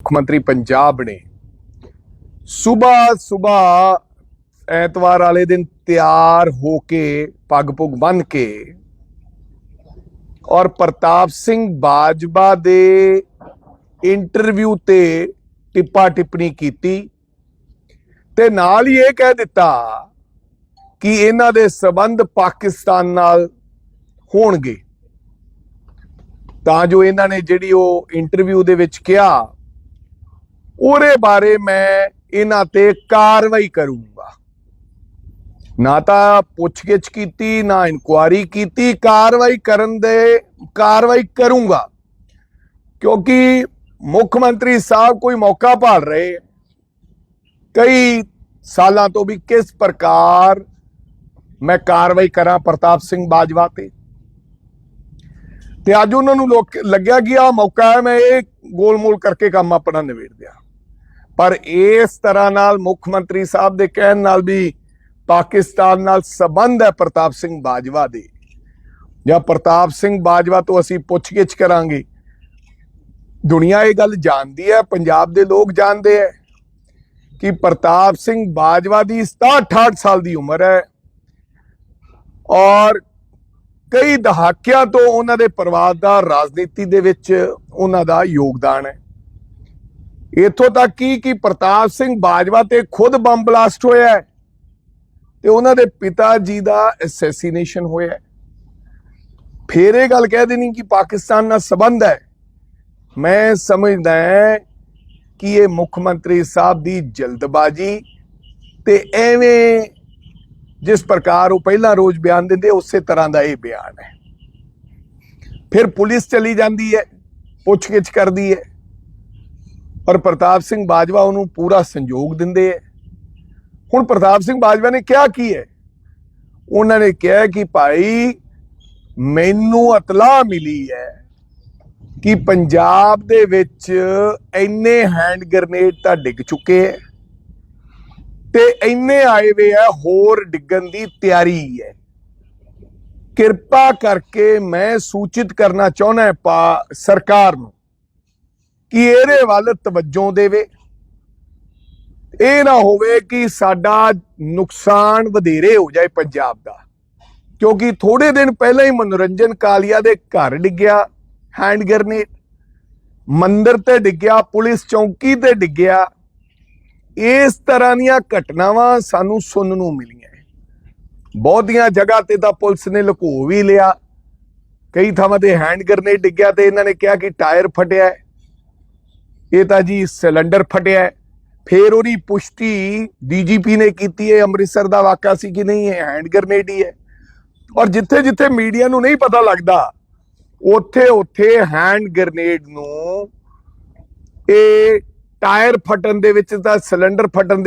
ਮੁੱਖ ਮੰਤਰੀ ਪੰਜਾਬ ਨੇ ਸਵੇਰ ਸਵੇਰ ਐਤਵਾਰ ਵਾਲੇ ਦਿਨ ਤਿਆਰ ਹੋ ਕੇ ਪੱਗ ਪੁੱਗ ਬੰਨ ਕੇ ਔਰ ਪ੍ਰਤਾਪ ਸਿੰਘ ਬਾਜਵਾ ਦੇ ਇੰਟਰਵਿਊ ਤੇ ਟਿੱਪਾ ਟਿੱਪਣੀ ਕੀਤੀ ਤੇ ਨਾਲ ਹੀ ਇਹ ਕਹਿ ਦਿੱਤਾ ਕਿ ਇਹਨਾਂ ਦੇ ਸਬੰਧ ਪਾਕਿਸਤਾਨ ਨਾਲ ਹੋਣਗੇ। ਤਾਂ ਜੋ ਇਹਨਾਂ ਨੇ ਜਿਹੜੀ ਉਹ ਇੰਟਰਵਿਊ ਦੇ ਵਿੱਚ ਕਿਹਾ ਉਹਦੇ ਬਾਰੇ ਮੈਂ ਇਹਨਾਂ ਤੇ ਕਾਰਵਾਈ ਕਰੂੰਗਾ। ਨਾ ਤਾਂ ਪੁੱਛਗਿੱਛ ਕੀਤੀ, ਨਾ ਇਨਕੁਆਰੀ ਕੀਤੀ, ਕਾਰਵਾਈ ਕਰਨ ਦੇ, ਕਾਰਵਾਈ ਕਰੂੰਗਾ। ਕਿਉਂਕਿ ਮੁੱਖ ਮੰਤਰੀ ਸਾਹਿਬ ਕੋਈ ਮੌਕਾ ਭਾਲ ਰਹੇ, ਕਈ ਸਾਲਾਂ ਤੋਂ ਵੀ ਕਿਸ ਪ੍ਰਕਾਰ ਮੈਂ ਕਾਰਵਾਈ ਕਰਾਂ ਪ੍ਰਤਾਪ ਸਿੰਘ ਬਾਜਵਾ ਤੇ। ਤੇ ਅੱਜ ਉਹਨਾਂ ਨੂੰ ਲੋਕ, ਲੱਗਿਆ ਕਿ ਆ ਮੌਕਾ ਹੈ, ਮੈਂ ਇਹ ਗੋਲਮੋਲ ਕਰਕੇ ਕੰਮ ਆਪਣਾ ਨਿਬੇੜ ਦਿਆਂ। ਪਰ ਇਸ ਤਰ੍ਹਾਂ ਨਾਲ ਮੁੱਖ ਮੰਤਰੀ ਸਾਹਿਬ ਦੇ ਕਹਿਣ ਨਾਲ ਵੀ ਪਾਕਿਸਤਾਨ ਨਾਲ ਸਬੰਧ ਹੈ ਪ੍ਰਤਾਪ ਸਿੰਘ ਬਾਜਵਾ ਦੇ। ਜਾਂ ਪ੍ਰਤਾਪ ਸਿੰਘ ਬਾਜਵਾ ਤੋਂ ਅਸੀਂ ਪੁੱਛਗਿੱਛ ਕਰਾਂਗੇ। ਦੁਨੀਆ ਇਹ ਗੱਲ ਜਾਣਦੀ ਹੈ, ਪੰਜਾਬ ਦੇ ਲੋਕ ਜਾਣਦੇ ਹੈ ਕਿ ਪ੍ਰਤਾਪ ਸਿੰਘ ਬਾਜਵਾ ਦੀ 67 ਸਾਲ ਦੀ ਉਮਰ ਹੈ ਔਰ ਕਈ ਦਹਾਕਿਆਂ ਤੋਂ ਉਹਨਾਂ ਦੇ ਪਰਿਵਾਰ ਦਾ ਰਾਜਨੀਤੀ ਦੇ ਵਿੱਚ ਉਹਨਾਂ ਦਾ ਯੋਗਦਾਨ ਹੈ। ਇੱਥੋਂ ਤੱਕ ਕੀ ਕਿ ਪ੍ਰਤਾਪ ਸਿੰਘ ਬਾਜਵਾ ਤੇ ਖੁਦ ਬੰਬ ਬਲਾਸਟ ਹੋਇਆ ਹੈ ਤੇ ਉਹਨਾਂ ਦੇ ਪਿਤਾ ਜੀ ਦਾ ਅਸੈਸੀਨੇਸ਼ਨ ਹੋਇਆ ਹੈ। ਫੇਰ ਇਹ ਗੱਲ ਕਹਿ ਦੇਣੀ ਕਿ ਪਾਕਿਸਤਾਨ ਨਾਲ ਸੰਬੰਧ ਹੈ। ਮੈਂ ਸਮਝਦਾ ਹਾਂ ਕਿ ਇਹ ਮੁੱਖ ਮੰਤਰੀ ਸਾਹਿਬ ਦੀ ਜਲਦਬਾਜ਼ੀ ਤੇ ਐਵੇਂ ਜਿਸ ਪ੍ਰਕਾਰ ਉਹ ਪਹਿਲਾ ਰੋਜ਼ ਬਿਆਨ ਦਿੰਦੇ, ਉਸੇ ਤਰ੍ਹਾਂ ਦਾ ਇਹ ਬਿਆਨ ਹੈ। ਫਿਰ ਪੁਲਿਸ ਚਲੀ ਜਾਂਦੀ ਹੈ, ਪੁੱਛਗਿੱਛ ਕਰਦੀ ਹੈ। ਪਰ ਪ੍ਰਤਾਪ ਸਿੰਘ ਬਾਜਵਾ ਉਹਨੂੰ ਪੂਰਾ ਸੰਯੋਗ ਦਿੰਦੇ ਹੈ ਹੁਣ ਪ੍ਰਤਾਪ ਸਿੰਘ ਬਾਜਵਾ ਨੇ ਕਿਹਾ ਕੀ ਹੈ ਉਹਨਾਂ ਨੇ ਕਿਹਾ ਕਿ ਭਾਈ, ਮੈਨੂੰ ਇਤਲਾਹ ਮਿਲੀ ਹੈ ਕਿ ਪੰਜਾਬ ਦੇ ਵਿੱਚ ਇੰਨੇ ਹੈਂਡ ਗ੍ਰਨੇਡ ਤਾਂ ਡਿੱਗ ਚੁੱਕੇ ਹੈ ਤੇ ਇੰਨੇ ਆਏ ਵੇ ਆ ਹੋਰ ਡਿੱਗਣ ਦੀ ਤਿਆਰੀ ਹੈ ਕਿਰਪਾ ਕਰਕੇ ਮੈਂ ਸੂਚਿਤ ਕਰਨਾ ਚਾਹੁੰਦਾ ਪਾ ਸਰਕਾਰ ਨੂੰ ਕਿ ਇਹਦੇ ਵੱਲ ਤਵੱਜੋ ਦੇਵੇ। ਇਹ ਨਾ ਹੋਵੇ ਕਿ ਸਾਡਾ ਨੁਕਸਾਨ ਵਧੇਰੇ ਹੋ ਜਾਏ ਪੰਜਾਬ ਦਾ। ਕਿਉਂਕਿ ਥੋੜੇ ਦਿਨ ਪਹਿਲਾਂ ਹੀ ਮਨੋਰੰਜਨ ਕਾਲੀਆ ਦੇ ਘਰ ਡਿੱਗਿਆ ਹੈਂਡ ਗ੍ਰਨੇਡ ਮੰਦਰ ਤੇ ਡਿੱਗਿਆ, ਪੁਲਿਸ ਚੌਂਕੀ ਤੇ ਡਿੱਗਿਆ। ਇਸ ਤਰ੍ਹਾਂ ਦੀਆਂ ਘਟਨਾਵਾਂ ਸਾਨੂੰ ਸੁਣਨ ਨੂੰ ਮਿਲੀਆਂ। ਬਹੁਤੀਆਂ ਜਗ੍ਹਾ ਤੇ ਤਾਂ ਪੁਲਿਸ ਨੇ ਲੁਕੋ ਵੀ ਲਿਆ। ਕਈ ਥਾਵਾਂ ਤੇ ਹੈਂਡ ਗ੍ਰਨੇਡ ਡਿੱਗਿਆ ਤੇ ਇਹਨਾਂ ਨੇ ਕਿਹਾ ਕਿ ਟਾਇਰ ਫਟਿਆ। ਹੈ। ਇਹ ਤਾਂ ਜੀ ਸਿਲੰਡਰ ਫਟਿਆ ਹੈ। ਫੇਰ ਉਹਦੀ ਪੁਸ਼ਟੀ ਡੀਜੀਪੀ ਨੇ ਕੀਤੀ ਹੈ, ਅੰਮ੍ਰਿਤਸਰ ਦਾ ਵਾਕਾ ਸੀ ਕਿ ਨਹੀਂ, ਇਹ ਹੈਂਡ ਗ੍ਰਨੇਡ ਹੀ ਹੈ ਔਰ ਜਿੱਥੇ ਜਿੱਥੇ ਮੀਡੀਆ ਨੂੰ ਨਹੀਂ ਪਤਾ ਲੱਗਦਾ, ਉੱਥੇ ਉੱਥੇ ਹੈਂਡ ਗ੍ਰਨੇਡ ਨੂੰ ਇਹ ਟਾਇਰ ਫਟਣ ਦੇ ਵਿੱਚ ਤਾਂ ਸਿਲੰਡਰ ਫਟਣ ਦੇ